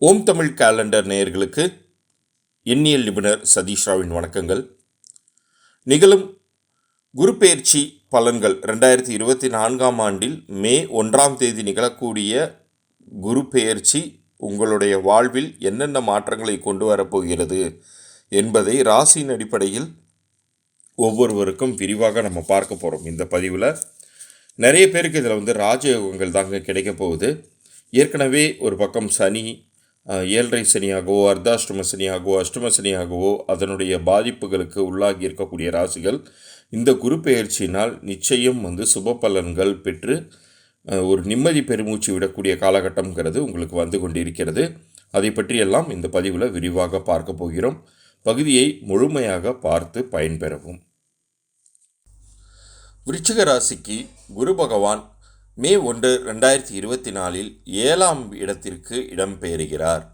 ஓம் Tamil calendar நேயர்களுக்கு எண்ணியல் நிபுணர் சதீஷ் ராவின் வணக்கங்கள். நிகழும் குருப்பெயர்ச்சி பலன்கள் ரெண்டாயிரத்தி இருபத்தி நான்காம் ஆண்டில் மே ஒன்றாம் தேதி நிகழக்கூடிய குரு பெயர்ச்சி உங்களுடைய வாழ்வில் என்னென்ன மாற்றங்களை கொண்டு வரப்போகிறது என்பதை ராசியின் அடிப்படையில் ஒவ்வொருவருக்கும் விரிவாக நம்ம பார்க்க போகிறோம் இந்த பதிவில் நிறைய பேருக்கு இதில் வந்து ராஜயோகங்கள் தாங்க கிடைக்க போகுது. ஏற்கனவே ஒரு பக்கம் சனி ஏழரை சனியாகவோ அர்த்தாஷ்டம சனியாகவோ அஷ்டம சனியாகவோ அதனுடைய பாதிப்புகளுக்கு உள்ளாகி இருக்கக்கூடிய ராசிகள் இந்த குரு பெயர்ச்சியினால் நிச்சயம் வந்து சுப பலன்கள் பெற்று ஒரு நிம்மதி பெருமூச்சு விடக்கூடிய காலகட்டம்ங்கிறது உங்களுக்கு வந்து கொண்டிருக்கிறது. அதை பற்றியெல்லாம் இந்த பதிவில் விரிவாக பார்க்க போகிறோம். பகுதியை முழுமையாக பார்த்து பயன்பெறவும். விருச்சிக ராசிக்கு குரு பகவான் மே ஒன்று ரெண்டாயிரத்தி இருபத்தி நாலில் ஏழாம் இடத்திற்கு இடம்பெயர்கிறார்.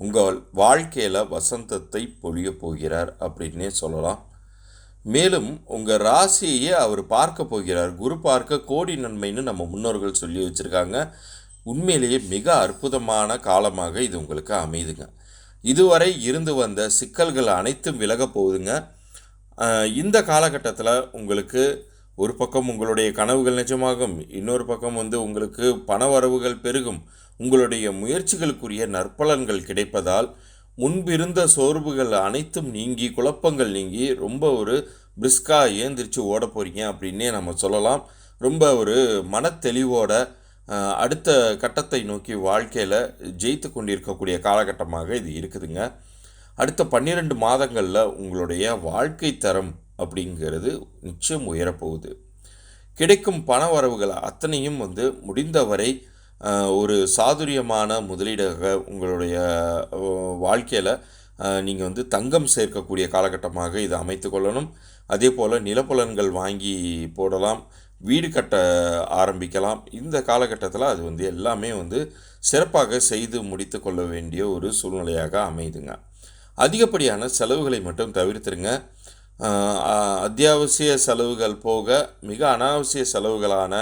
உங்கள் வாழ்க்கையில் வசந்தத்தை பொழிய போகிறார் அப்படின்னே சொல்லலாம். மேலும் உங்கள் ராசியையே அவர் பார்க்க போகிறார். குரு பார்க்க கோடி நன்மைன்னு நம்ம முன்னோர்கள் சொல்லி வச்சுருக்காங்க. உண்மையிலேயே மிக அற்புதமான காலமாக இது உங்களுக்கு அமையுதுங்க இதுவரை இருந்து வந்த சிக்கல்கள் அனைத்தும் விலக போகுதுங்க. இந்த காலகட்டத்தில் உங்களுக்கு ஒரு பக்கம் உங்களுடைய கனவுகள் நிஜமாகும் இன்னொரு பக்கம் வந்து உங்களுக்கு பண வரவுகள் பெருகும். உங்களுடைய முயற்சிகளுக்குரிய நற்பலன்கள் கிடைப்பதால் முன்பிருந்த சோர்வுகள் அனைத்தும் நீங்கி குழப்பங்கள் நீங்கி ரொம்ப ஒரு பிரிஸ்காக ஏந்திரிச்சு ஓட போகிறீங்க அப்படின்னே நம்ம சொல்லலாம். ரொம்ப ஒரு மனத்தெளிவோட அடுத்த கட்டத்தை நோக்கி வாழ்க்கையில் ஜெயித்து கொண்டிருக்கக்கூடிய காலகட்டமாக இது இருக்குதுங்க. அடுத்த பன்னிரெண்டு மாதங்களில் உங்களுடைய வாழ்க்கை தரம் அப்படிங்கிறது நிச்சயம் உயரப்போகுது. கிடைக்கும் பண வரவுகள் அத்தனையும் வந்து முடிந்தவரை ஒரு சாதுரியமான முதலீடாக உங்களுடைய வாழ்க்கையில் நீங்கள் வந்து தங்கம் சேர்க்கக்கூடிய காலகட்டமாக இதை அமைத்து கொள்ளணும். அதே போல் நிலப்புலன்கள் வாங்கி போடலாம் வீடு கட்ட ஆரம்பிக்கலாம். இந்த காலகட்டத்தில் அது வந்து எல்லாமே வந்து சிறப்பாக செய்து முடித்து கொள்ள வேண்டிய ஒரு சூழ்நிலையாக அமையுதுங்க அதிகப்படியான செலவுகளை மட்டும் தவிர்த்துருங்க. அத்தியாவசிய செலவுகள் போக மிக அனாவசிய செலவுகளான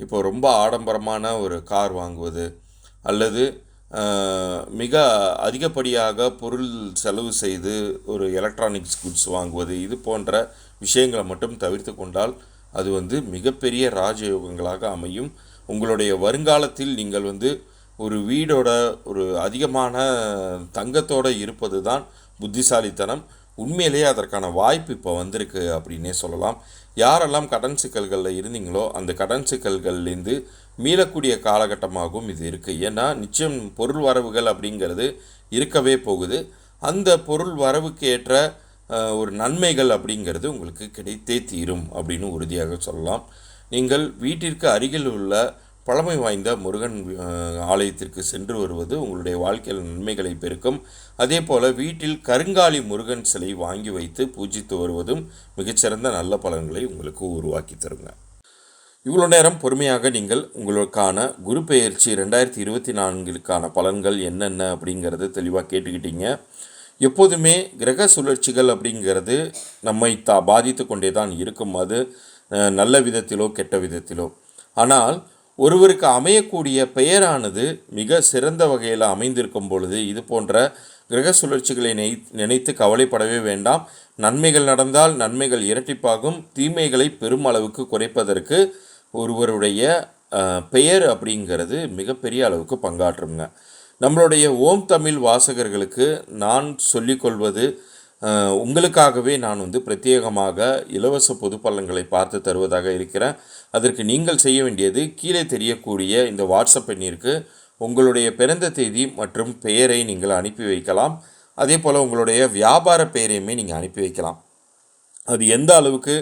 இப்போ ரொம்ப ஆடம்பரமான ஒரு கார் வாங்குவது அல்லது மிக அதிகப்படியாக பொருள் செலவு செய்து ஒரு எலக்ட்ரானிக்ஸ் குட்ஸ் வாங்குவது இது போன்ற விஷயங்களை மட்டும் தவிர்த்து கொண்டால் அது வந்து மிகப்பெரிய ராஜயோகங்களாக அமையும். உங்களுடைய வருங்காலத்தில் நீங்கள் வந்து ஒரு வீடோட ஒரு அதிகமான தங்கத்தோடு இருப்பது தான் புத்திசாலித்தனம். உண்மையிலேயே அதற்கான வாய்ப்பு இப்போ வந்திருக்கு அப்படின்னே சொல்லலாம். யாரெல்லாம் கடன் சிக்கல்களில் இருந்தீங்களோ அந்த கடன் சிக்கல்கள்லேருந்து மீளக்கூடிய காலகட்டமாகவும் இது இருக்குது ஏன்னா நிச்சயம் பொருள் வரவுகள் அப்படிங்கிறது இருக்கவே போகுது. அந்த பொருள் வரவுக்கு ஏற்ற ஒரு நன்மைகள் அப்படிங்கிறது உங்களுக்கு கிடைத்தே தீரும் அப்படின்னு உறுதியாக சொல்லலாம். நீங்கள் வீட்டிற்கு அருகில் உள்ள பழமை வாய்ந்த முருகன் ஆலயத்திற்கு சென்று வருவது உங்களுடைய வாழ்க்கையில் நன்மைகளை பெருக்கும். அதே போல் வீட்டில் கருங்காலி முருகன் சிலை வாங்கி வைத்து பூஜித்து வருவதும் மிகச்சிறந்த நல்ல பலன்களை உங்களுக்கு உருவாக்கி தருங்க. இவ்வளோ நேரம் பொறுமையாக நீங்கள் உங்களுக்கான குரு பெயர்ச்சி ரெண்டாயிரத்தி இருபத்தி நான்கிற்கான பலன்கள் என்னென்ன அப்படிங்கிறத தெளிவாக கேட்டுக்கிட்டீங்க. எப்போதுமே கிரக சுழற்சிகள் அப்படிங்கிறது நம்மை தா பாதித்து கொண்டே தான் இருக்கும். அது நல்ல விதத்திலோ கெட்ட விதத்திலோ. ஆனால் ஒருவருக்கு அமையக்கூடிய பெயரானது மிக சிறந்த வகையில் அமைந்திருக்கும் பொழுது இது போன்ற கிரக சுழற்சிகளை நினை நினைத்து கவலைப்படவே வேண்டாம். நன்மைகள் நடந்தால் நன்மைகள் இரட்டிப்பாகும். தீமைகளை பெரும் அளவுக்கு குறைப்பதற்கு ஒருவருடைய பெயர் அப்படிங்கிறது மிகப்பெரிய அளவுக்கு பங்காற்றுங்க. நம்மளுடைய ஓம் தமிழ் வாசகர்களுக்கு நான் சொல்லிக்கொள்வது உங்களுக்காகவே நான் வந்து பிரத்யேகமாக இலவச பொது பலன்களை பார்த்து தருவதாக இருக்கிறேன். அதற்கு நீங்கள் செய்ய வேண்டியது கீழே தெரியக்கூடிய இந்த வாட்ஸ்அப் எண்ணிற்கு உங்களுடைய பிறந்த தேதி மற்றும் பெயரை நீங்கள் அனுப்பி வைக்கலாம். அதே போல் உங்களுடைய வியாபார பெயரையுமே நீங்கள் அனுப்பி வைக்கலாம். அது எந்த அளவுக்கு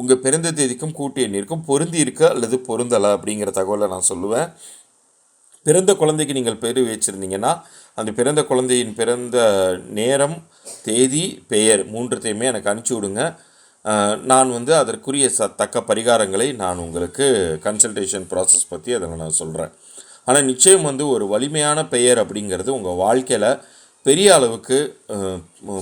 உங்கள் பிறந்த தேதிக்கும் கூட்டு எண்ணிற்கும் பொருந்தி இருக்க அல்லது பொருந்தலை அப்படிங்கிற தகவலை நான் சொல்லுவேன். பிறந்த குழந்தைக்கு நீங்கள் பேர் வச்சுருந்தீங்கன்னா அந்த பிறந்த குழந்தையின் பிறந்த நேரம் தேதி பெயர் மூன்றத்தையுமே எனக்கு அனுப்பிச்சி விடுங்க. நான் வந்து அதற்குரிய ச தக்க பரிகாரங்களை நான் உங்களுக்கு கன்சல்டேஷன் ப்ராசஸ் பற்றி அதில் நான் சொல்கிறேன் ஆனால் நிச்சயம் வந்து ஒரு வலிமையான பெயர் அப்படிங்கிறது உங்கள் வாழ்க்கையில் பெரிய அளவுக்கு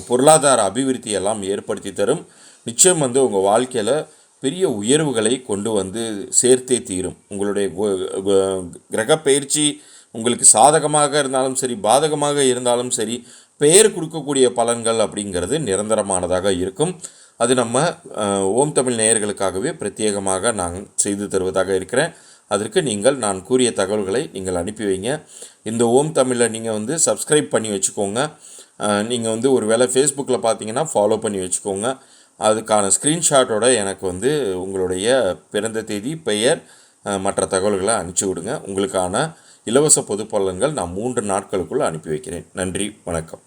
பொருளாதார அபிவிருத்தியெல்லாம் ஏற்படுத்தி தரும். நிச்சயம் வந்து உங்கள் வாழ்க்கையில் பெரிய உயர்வுகளை கொண்டு வந்து சேர்த்தே தீரும். உங்களுடைய கிரக பயிற்சி உங்களுக்கு சாதகமாக இருந்தாலும் சரி பாதகமாக இருந்தாலும் சரி பெயர் கொடுக்கக்கூடிய பலன்கள் அப்படிங்கிறது நிரந்தரமானதாக இருக்கும். அது நம்ம ஓம் தமிழ் நேயர்களுக்காகவே பிரத்யேகமாக நான் செய்து தருவதாக இருக்கிறேன். அதற்கு நீங்கள் நான் கூறிய தகவல்களை நீங்கள் அனுப்பி வைங்க. இந்த ஓம் தமிழில் நீங்கள் வந்து சப்ஸ்கிரைப் பண்ணி வச்சுக்கோங்க. நீங்கள் வந்து ஒரு வேளை ஃபேஸ்புக்கில் பார்த்தீங்கன்னா ஃபாலோ பண்ணி வச்சுக்கோங்க. அதுக்கான ஸ்க்ரீன்ஷாட்டோட எனக்கு வந்து உங்களுடைய பிறந்த தேதி பெயர் மற்ற தகவல்களை அனுப்பிச்சி விடுங்க. உங்களுக்கான இலவச பொது பலன்கள் நான் மூன்று நாட்களுக்குள் அனுப்பி வைக்கிறேன். நன்றி வணக்கம்.